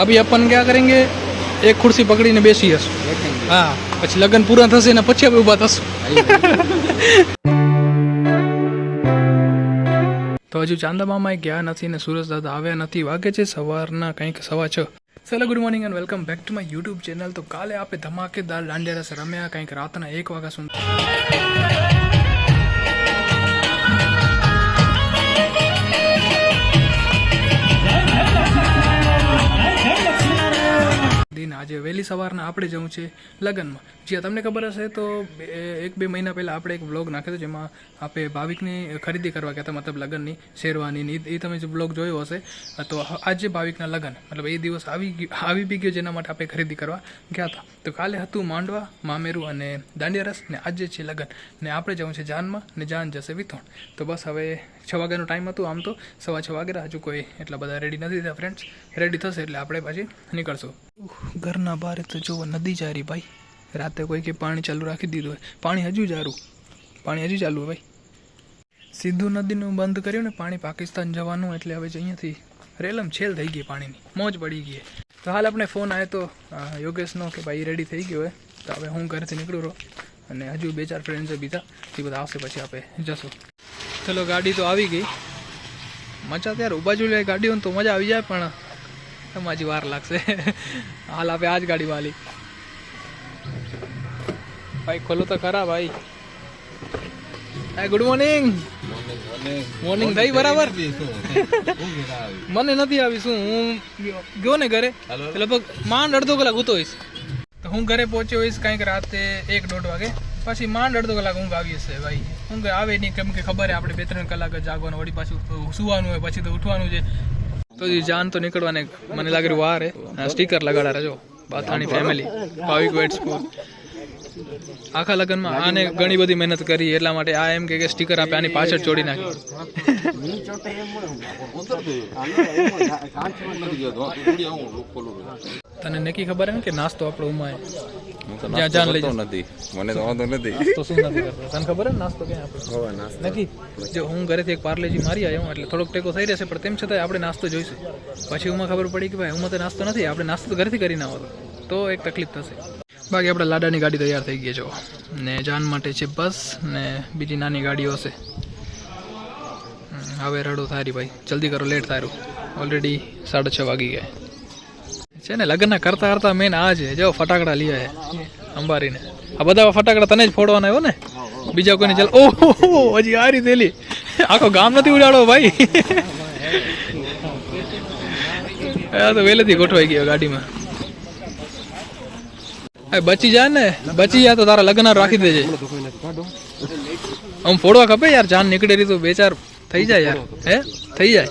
અભી अपन क्या करेंगे એક ખુરશી પકડીને બેસી હશું હા પછી લગ્ન પૂરા થશે ને પછી આપણે ઊભા થશું તો હજુ ચાંદા મામા ગયા નથી ને સુરજ દાદા આવ્યા નથી વાગે છે સવારના કંઈક સવા છ ચલો good morning and welcome back to my YouTube channel તો કાલે આપણે ધમાકેદાર દાંડિયા રસ રમ્યા કંઈક રાતના એક વાગ્યા સુધી આજે વહેલી સવારના આપણે જવું છે લગ્નમાં. જ્યાં તમને ખબર હશે તો એક બે મહિના પહેલાં આપણે એક બ્લોગ નાખ્યો હતો જેમાં આપણે ભાવિકની ખરીદી કરવા ગયા હતા, મતલબ લગ્નની શેરવાનીની એ તમે જે બ્લોગ જોયો હશે, તો આજે ભાવિકના લગ્ન, મતલબ એ દિવસ આવી આવી બી ગયો જેના માટે આપણે ખરીદી કરવા ગયા હતા. તો કાલે હતું માંડવા, મામેરું અને દાંડિયા રસ, ને આજે છે લગ્ન, ને આપણે જવું છે જાનમાં, ને જાન જશે વિથોણ. તો બસ હવે છ વાગ્યાનો ટાઈમ હતું, આમ તો સવા છ વાગ્યા હજુ કોઈ એટલા બધા રેડી નથી થયા ફ્રેન્ડ્સ રેડી થશે એટલે આપણે પછી નીકળશું. ઘરના બહાર તો જુઓ, નદી જા રહી ભાઈ. રાતે કોઈ કે પાણી ચાલુ રાખી દીધું હોય. પાણી હજુ જારું પાણી હજુ ચાલુ ભાઈ. સીધું નદીનું બંધ કર્યું ને પાણી પાકિસ્તાન જવાનું એટલે હવે અહીંયાથી રેલમ છેલ થઈ ગઈ પાણીની. મોજ પડી ગઈ. તો હાલ આપણે ફોન આવ્યો તો યોગેશનો કે ભાઈ રેડી થઈ ગયો હોય તો હવે હું ઘરેથી નીકળું રહું. અને હજુ બે ચાર ફ્રેન્ડ્સ બીજા, એ બધા આવશે પછી આપણે જશું. ચલો ગાડી તો આવી ગઈ. મજા ત્યારે જોઈ લે ગાડી હોય તો મજા આવી જાય પણ એમાં હજી વાર લાગશે. હાલ આપે આ જ ગાડી વાલી. ભાઈ ખોલો તો ખરા ભાઈ. ગુડ મોર્નિંગ મોર્નિંગ થઈ બરાબર. મને નથી આવી શું? હું ગયો ને ઘરે લગભગ માંડ અડધો કલાક ઉતો હોઈશ. તો હું ઘરે પહોંચ્યો હોઈશ કંઈક રાતે એક દોઢ વાગે. પછી માંડ અડધો કલાક ઊંઘ આવી હશે ભાઈ. ઊંઘ આવે નહીં, કેમ કે ખબર આપણે બે ત્રણ કલાક જ જાગવાનું, વળી પાછું સુવાનું હોય, પછી તો ઉઠવાનું છે. તો જાન તો નીકળવાને મને લાગે વાર. સ્ટીકર લગાડા રહેજો બાથાણી ફેમિલી ભાવિક વેટ સ્કૂલ આખા લગ્નમાં આને ઘણી બધી મહેનત કરી, એટલા માટે આ એમ કે સ્ટીકર આપે, આની પાછળ ચોડી નાખી. તને નક્કી ખબર હે કે નાસ્તો આપણો ઉમાય જ્યાં જાન લઈ નથી. મને તો વાંધો નથી. નાસ્તો શું નથી કરતો? તને ખબર હે નાસ્તો ક્યાં આપણે નક્કી? જો હું ઘરેથી એક પાર્લેજી મારી આવ્યો એટલે થોડોક ટેકો થઈ રહેશે પણ તેમ છતાં આપણે નાસ્તો જોઈશું. પછી ઉમાં ખબર પડી કે ભાઈ ઉમાં તો નાસ્તો નથી આપણે નાસ્તો તો કરી કરીને આવતો તો એક તકલીફ થશે. બાકી આપણે લાડાની ગાડી તૈયાર થઈ ગઈ છે જો ને જાન માટે છે બસ ને બીજી નાની ગાડીઓ છે હવે રડો થારી ભાઈ. જલ્દી કરો લેટ થારું. ઓલરેડી સાડા છ વાગી ગયા. છે ને લગ્ન કરતા કરતા મેન આ છે, જો ફટાકડા લઈ આવ્યા અંબારીને. આ બધા ફટાકડા તને જ ફોડવાના આવ્યો ને? બીજા કોઈને ચાલ ઓહો, હજી આ રીતે આખો ગામ નથી ઉડાડો ભાઈ. આ તો વહેલેથી ગોઠવાઈ ગયો ગાડીમાં. બચી જાય ને, બચી જાય તો તારા લગ્ન રાખી દેજે. આમ ફોડવા ખપે યાર, જાન નીકળે રહી તો બે ચાર થઈ જાય યાર. હે? થઈ જાય.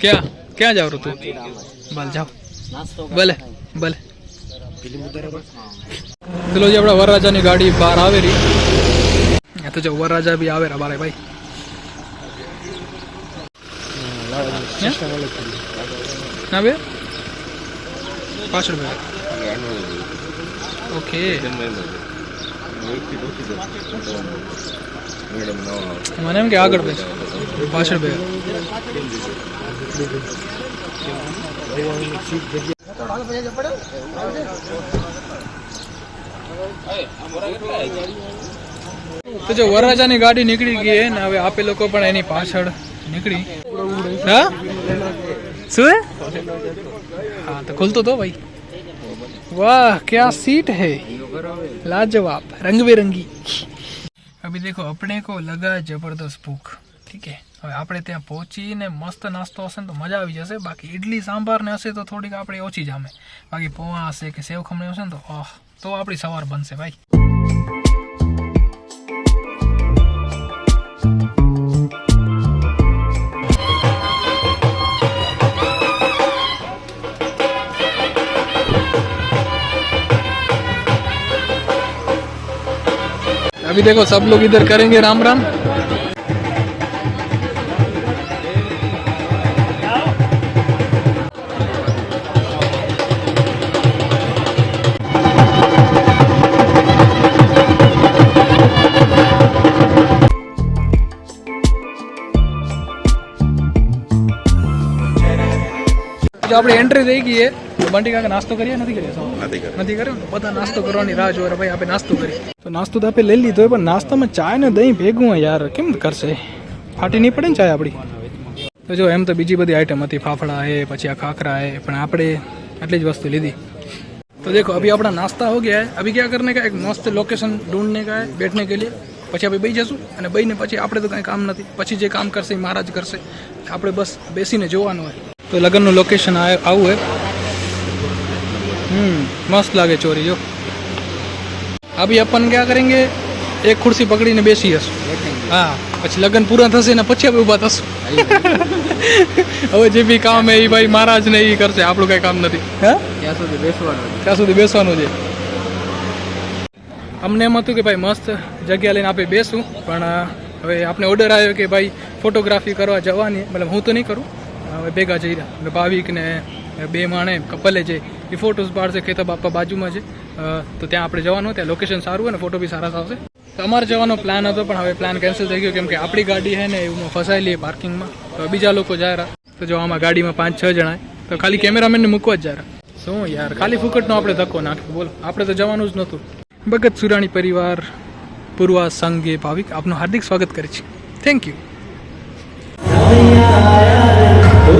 ક્યાં? ક્યાં જાવ તું ભલે જાઓ. ભલે ભલે. ચલો જે આપણા વરરાજાની ગાડી બહાર આવે રહી તો જો વરરાજા બી આવે બારે ભાઈ. હા? બે? પાછળ બે. ઓકે. મને એમ કે આગળ બેસ પાછળ બે. તો જો વરરાજાની ગાડી નીકળી ગઈ હે ને હવે આપે લોકો પણ એની પાછળ નીકળી હા શું હે? હા તો ખુલતો તો ભાઈ વાહ क्या सीट है लाजवाब रंग बिरंगी अभी देखो अपने को लगा जबरदस्त भूख ठीक है હવે આપણે ત્યાં પહોંચીને મસ્ત નાસ્તો હશે ને તો મજા આવી જશે બાકી ઇડલી સાંભાર ને હશે તો થોડીક આપણે ઓછી જામે બાકી પોવા હશે કે સેવ ખમણી હશે ને તો આહ તો આપણી સવાર બનશે ભાઈ अभी देखो सब लोग इधर करेंगे राम राम જો આપણી એન્ટ્રી થઈ ગઈ છે તો બંટી કાકા નાસ્તો કરીએ નથી કરીએ સૌ નથી કર્યો નથી કર્યો ને બધા નાસ્તો કરવાની રાહ જોવે ભાઈ આપણે નાસ્તો કરીએ તો નાસ્તો તો આપણે લઈ લીધો પણ નાસ્તામાં ચાય ને દહીં ભેગું હોય યાર કેમ કરશે ફાટી નહીં પડે ને ચાય આપણી તો જો એમ તો બીજી બધી આઈટમ હતી ફાફડા હે પછી આ ખાખરા હે પણ આપણે આટલી જ વસ્તુ લીધી तो देखो अभी अपना नाश्ता हो गया है अभी क्या करने का एक मस्त लोकेशन ढूंढने का है बैठने के लिए પછી આપણે બેસી જશું અને બેસીને પછી આપણે તો કાંઈ કામ નથી પછી જે કામ કરશે એ મહારાજ કરશે આપણે બસ બેસીને જોવાનું હોય તો લગ્નનું લોકેશન આવું હે હમ મસ્ત લાગે ચોરી જો અભી अपन क्या करेंगे એક ખુરશી પકડીને બેસી હશું હા પછી લગ્ન પૂરા થશે ને પછી આપણે ઊભા થશું હવે જે બી કામ હે એ ભાઈ મહારાજ ને એ કરશે આપણું કઈ કામ નથી હા ત્યાં સુધી બેસવાનું ત્યાં સુધી બેસવાનું છે અમને એમ હતું કે ભાઈ મસ્ત જગ્યા લઈને આપણે બેસું પણ અ, હવે આપણે ઓર્ડર આવ્યો કે ભાઈ ફોટોગ્રાફી કરવા જવાની મતલબ હું તો નહીં કરું હવે ભેગા જઈ રહ્યા. ભાવિક ને બે માણે, કપલે જે એ ફોટોસ પાડશે ખેતર બાપા બાજુમાં છે. તો ત્યાં આપણે જવાનું ત્યાં. લોકેશન સારું અને ફોટો બી સારા આવશે તો અમારે જવાનો પ્લાન હતો, પણ હવે પ્લાન કેન્સલ થઈ ગયો, કેમ કે આપણી ગાડી છે ને, એવું ફસાયેલી પાર્કિંગમાં તો બીજા લોકો જાય રહ્યા. તો જો આમાં ગાડીમાં પાંચ, છ જણા તો ખાલી કેમેરામેનને મૂકવા જ જાય રહ્યા. શું યાર, ખાલી ફૂકટનો આપણે ધક્કો નાખ્યો. બોલો, આપણે તો જવાનું જ નહોતું. ભગત સુરાણી પરિવાર, પૂર્વા સંઘે ભાવિક, આપનું હાર્દિક સ્વાગત કરે છે. થેન્ક યુ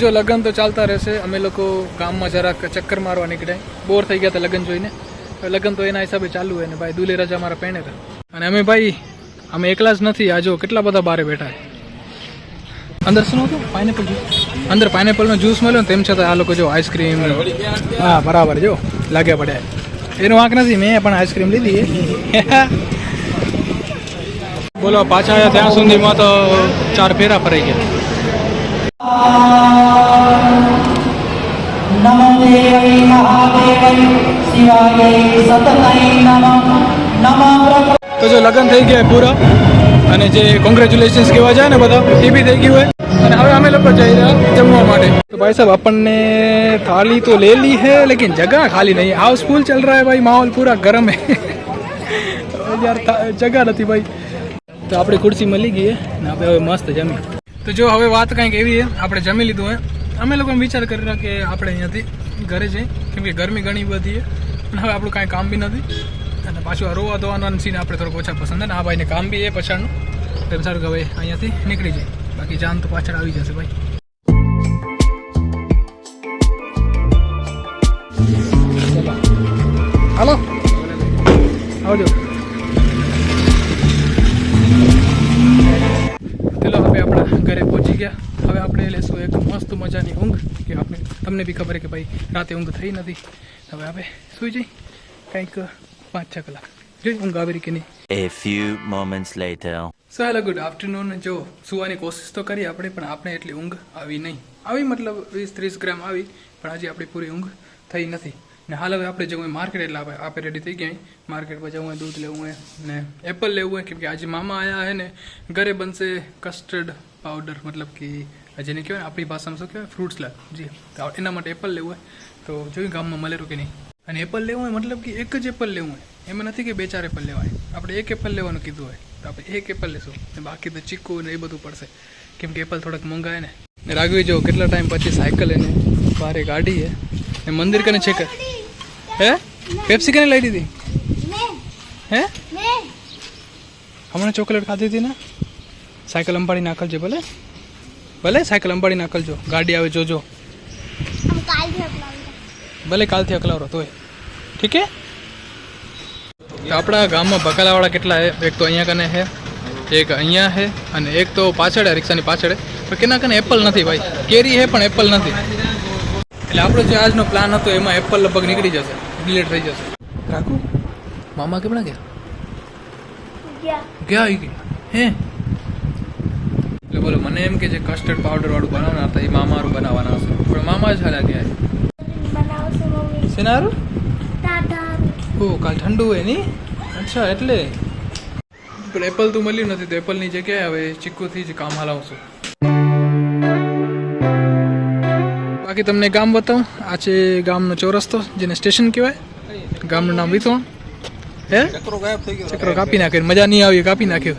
જો લગ્ન તો ચાલતા રહેશે. અમે લોકો ગામમાં જરાક ચક્કર મારવા નીકળ્યા. બોર થઈ ગયા હતા લગ્ન જોઈને. તો લગ્ન તો એના હિસાબે ચાલુ હોય ને ભાઈ દુલે રજા મારા પહેણે અને અમે ભાઈ, અમે એકલા જ નથી. આજો કેટલા બધા બારે બેઠા. અંદર શું હતું? પાઇનેપલ જ્યુસ અંદર પાઇનેપલનો જ્યુસ મળ્યો તેમ છતાં આ લોકો જો આઈસ્ક્રીમ હા બરાબર જો લાગ્યા પડે એનો વાંક નથી મેં પણ આઈસ્ક્રીમ લીધી બોલો પાછા આવ્યા ત્યાં સુધીમાં તો ચાર ફેરા ફરી ગયા. તો જો લગ્ન થઈ ગયા પૂરા? અને જે કોંગ્રેચ્યુલેશન્સ કહેવા જાય ને બધા, એ બી થઈ ગયું હોય. અને હવે અમે લોકો જઈ રહ્યા જમવા માટે. તો ભાઈ સાહેબ, આપણને થાળી તો લેલી હે, લેકિન જગહ ખાલી નહીં. હાઉસફુલ ચલ રહા હે ભાઈ, માહોલ પૂરા ગરમ હે. યાર જગહ નથી ભાઈ. તો આપણી ખુરશી મળી ગઈ ને આપણે હવે મસ્ત જમી. તો જો, હવે વાત કંઈક એવી હે, આપણે જમી લીધું હે. અમે લોકો વિચાર કરી રહ્યા કે આપણે અહીંયાથી ઘરે જઈએ કેમકે ગરમી ઘણી બધી હે અને હવે આપણું કાંઈ કામ બી નથી. અને પાછું આ રોવા ધોવાના સીન આપણે થોડોક ઓછા પસંદ ને આ ભાઈને કામ બી એ પછાડનું. તેમ સારું કે હવે અહીંયાથી નીકળી જાય. બાકી જાન તો પાછળ આવી જશે ભાઈ. હલો. આવજો. ચલો હવે આપણા ઘરે પહોંચી ગયા. હવે આપણે લેશું એક મસ્ત મજાની ઊંઘ કે આપણે, તમને બી ખબર કે ભાઈ રાતે ઊંઘ થઈ નથી. હવે આપણે સુઈ જઈ. કંઈક પાંચ છ કલાક. જોઈ ઊંઘ આવી રહી કે નહીં? A few moments later. So hello good afternoon જો સુવાની કોશિશ તો કરી આપણે પણ આપણે એટલી ઊંઘ આવી નહીં. આવી મતલબ વીસ ત્રીસ ગ્રામ આવી પણ હજી આપણી પૂરી ઊંઘ થઈ નથી. ને હાલ હવે આપણે જવું માર્કેટ એટલે આપણે આપણે રેડી થઈ ગયા માર્કેટમાં જવું હોય દૂધ લેવું હોય ને એપલ લેવું હોય કેમ કે આજે મામા આવ્યા હે ને ઘરે બનશે કસ્ટર્ડ પાવડર મતલબ કે જેને કહેવાય આપણી ભાષામાં શું કહેવાય? ફ્રૂટ સલાડ જી તો એના માટે એપલ લેવું હોય. તો જોયું ગામમાં મળેલું કે નહીં? અને એપલ લેવું હોય મતલબ કે એક જ એપલ લેવું હોય. એમાં નથી કે બે ચાર એપલ લેવાય. આપણે એક એપલ લેવાનું કીધું હોય તો આપણે એક એપલ લેશું. ને બાકી તો ચીકુ ને એ બધું પડશે. કેમ કે એપલ થોડાક મંગાય ને. ને રાઘવી જો કેટલા ટાઈમ પછી સાયકલ એને બારે ગાડી હે ને મંદિર કને છે કે? હે? પેપ્સી કને લઈ દીધી? હે? હમણાં ચોકલેટ ખાધી હતી ને? સાયકલ અંબાડી નાખલજો ભલે. ભલે સાયકલ અંબાડી નાખલજો. ગાડી આવે જોજો. ભલે કાલથી અકલાવરો તોય ઠીક હે? આપણા ગામમાં બકાલાવાળા કેટલા હે? એક તો અહીંયા કને હે એક અહીંયા હે અને એક તો પાછળ હે રિક્ષાની પાછળ હે. પણ કેના કને એપલ નથી ભાઈ? કેરી હે પણ એપલ નથી. એટલે આપણો જે આજનો પ્લાન હતો એમાં એપલ લગભગ નીકળી જશે ડિલેટ થઈ જશે. રાખું મામા કેમણા ગયા? ગયા. આવી હે? એટલે બોલો મને એમ કે જે કસ્ટર્ડ પાવડર વાળું બનાવવાના હતા એ મામારું બનાવવાના હશે. પણ મામા જ હાલ્યા ગયા દાદા. ઓ કાલ ઠંડુ હોયની? અચ્છા એટલે. પણ એપલ તો મળ્યું નથી તો એપલની જગ્યાએ હવે ચીકુથી જ કામ હલાવશું. બાકી તમને ગામ બતાવું. આ છે ગામનો ચોરસ્તો જેને સ્ટેશન કહેવાય. ગામનું નામ વિથોણ. હે? ચક્રો કાપી નાખ્યો મજા નહીં આવી કાપી નાખ્યો